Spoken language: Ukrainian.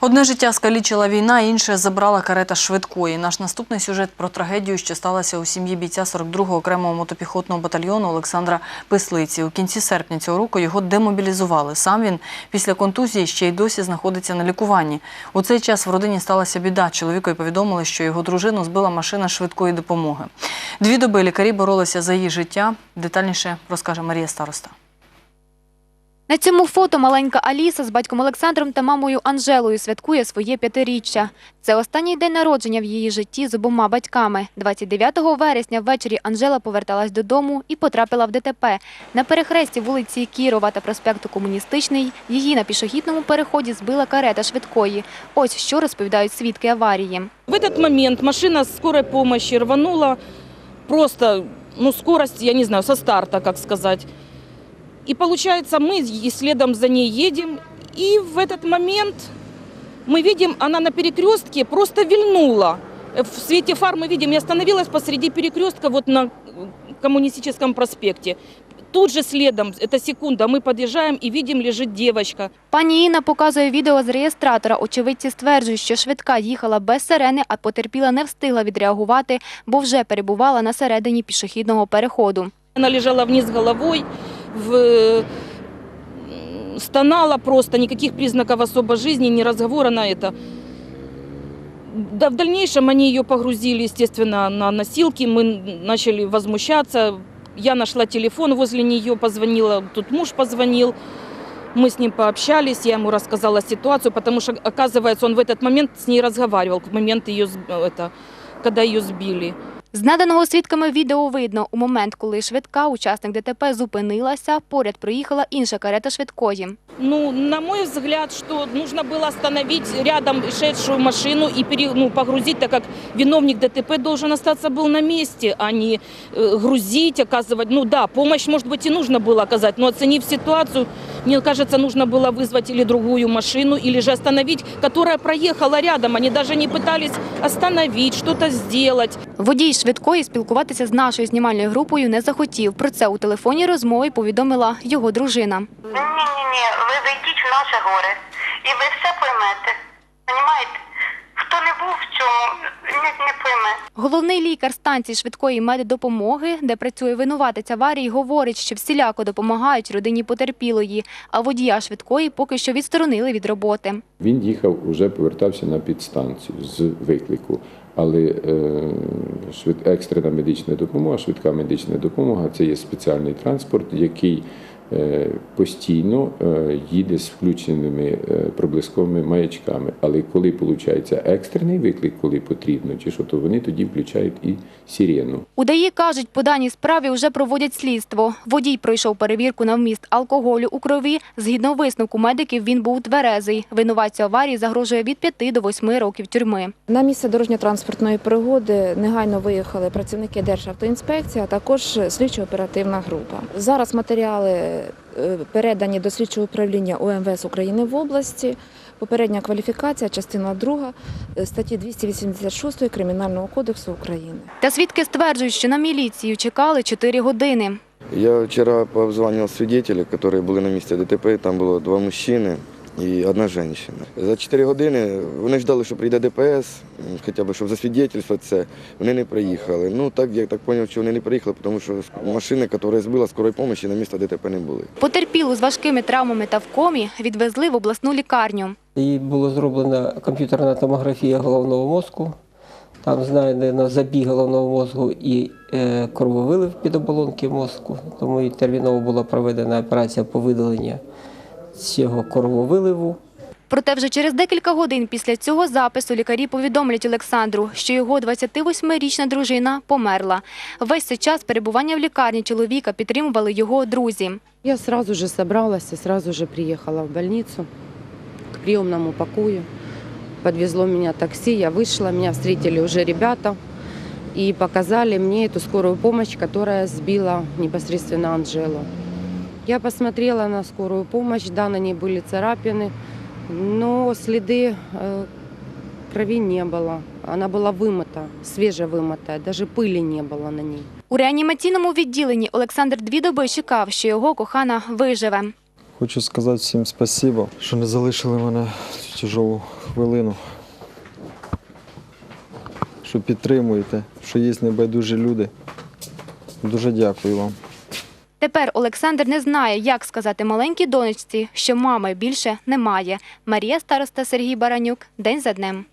Одне життя скалічила війна, інше забрала карета швидкої. Наш наступний сюжет про трагедію, що сталася у сім'ї бійця 42-го окремого мотопіхотного батальйону Олександра Пислиці. У кінці серпня цього року його демобілізували. Сам він після контузії ще й досі знаходиться на лікуванні. У цей час в родині сталася біда. Чоловікові повідомили, що його дружину збила машина швидкої допомоги. Дві доби лікарі боролися за її життя. Детальніше розкаже Марія Староста. На цьому фото маленька Аліса з батьком Олександром та мамою Анжелою святкує своє п'ятиріччя. Це останній день народження в її житті з обома батьками. 29 вересня ввечері Анжела поверталась додому і потрапила в ДТП. На перехресті вулиці Кірова та проспекту Комуністичний її на пішохідному переході збила карета швидкої. Ось що розповідають свідки аварії. В этот момент машина скорой помощи рванула просто, ну, скорость, я не знаю, со старта, как сказать. И получается, мы и следом за ней едем, и в этот момент мы видим, она на перекрестке просто вильнула. В свете фар мы видим, и остановилась посреди перекрестка вот на Коммунистическом проспекте. Тут же следом, это секунда, мы подъезжаем и видим, лежит девочка. Пані Інна показує відео з реєстратора. Очевидці стверджують, що швидка їхала без сирени, а потерпіла не встигла відреагувати, бо вже перебувала на середині пішохідного переходу. Она лежала вниз головой, в... м, стонала просто, никаких признаков особо жизни, ни разговора на это. Да, в дальнейшем они ее погрузили, естественно, на носилки. Мы начали возмущаться. Я нашла телефон возле нее, позвонила, тут муж позвонил. Мы с ним пообщались, я ему рассказала ситуацию, потому что, оказывается, он в этот момент с ней разговаривал, в момент ее, сб- это, когда ее сбили. З наданого свідками відео видно, у момент, коли швидка, учасник ДТП зупинилася, поряд проїхала інша карета швидкої. Ну, на мой взгляд, что нужно было остановить рядом шедшую машину и пере, ну, погрузить, так как виновник ДТП должен остаться был на месте, а не э, грузить, оказывать. Ну да, помощь, может быть, и нужно было оказать, но оценив ситуацию, мне кажется, нужно было вызвать или другую машину, или же остановить, которая проехала рядом. Они даже не пытались остановить, что-то сделать. Водій швидкої спілкуватися з нашою знімальною групою не захотів. Про це у телефонній розмові повідомила його дружина. Ні, ні, ні, ви зайдіть в наше горе і ви все поймете. Понімаєте? Хто не був в цьому, не, не пойме. Головний лікар станції швидкої меддопомоги, де працює винуватець аварії, говорить, що всіляко допомагають родині потерпілої, а водія швидкої поки що відсторонили від роботи. Він їхав, уже повертався на підстанцію з виклику. Але е, екстрена медична допомога, швидка медична допомога це є спеціальний транспорт, який постійно е, їде з включеними е, проблисковими маячками. Але коли виходить екстрений виклик, коли потрібно, чи що, то вони тоді включають і сирену. У ДАІ кажуть, по даній справі вже проводять слідство. Водій пройшов перевірку на вміст алкоголю у крові. Згідно висновку медиків, він був тверезий. Винуватцю аварії загрожує від 5 до 8 років тюрми. На місце дорожньо-транспортної пригоди негайно виїхали працівники Державтоінспекції, а також слідчо-оперативна група. Зараз матеріали е, передані до слідчого управління УМВС України в області. Попередня кваліфікація, частина 2 статті 286 Кримінального кодексу України. Та свідки стверджують, що на міліцію чекали 4 години. Я вчера позвонил свидетелей, которые были на месте ДТП. Там было два мужчины и одна женщина. За 4 години вони ждали, що прийде ДПС, хоча б щоб засвідетельствувати це. Вони не приїхали. Ну так я так зрозумів, що вони не приїхали, тому що машини, яка збила скорої допомоги, на місце ДТП не були. Потерпілу з важкими травмами та в комі відвезли в обласну лікарню. Їй було зроблена комп'ютерна томографія головного мозку. Там знайдено забіг головного мозку і е, крововилив під оболонки мозку. Тому і терміново була проведена операція по видаленню цього крововиливу. Проте вже через декілька годин після цього запису лікарі повідомлять Олександру, що його 28-річна дружина померла. Весь цей час перебування в лікарні чоловіка підтримували його друзі. Я сразу же собралась и сразу же приехала в больницу к приемному покою. Подвезло меня такси, я вышла, меня встретили уже ребята и показали мне эту скорую помощь, которая сбила непосредственно Анжелу. Я посмотрела на скорую помощь, да, на ней были царапины, но следы э, крови не было. Она была вымыта, свежевымытая, даже пыли не было на ней. У реанімаційному відділенні Олександр дві доби чекав, що його кохана виживе. Хочу сказати всім спасибо, що не залишили мене тяжелу хвилину, що підтримуєте, що є небайдужі люди. Дуже дякую вам. Тепер Олександр не знає, як сказати маленькій донечці, що мами більше немає. Марія староста Сергій Баранюк. День за днем.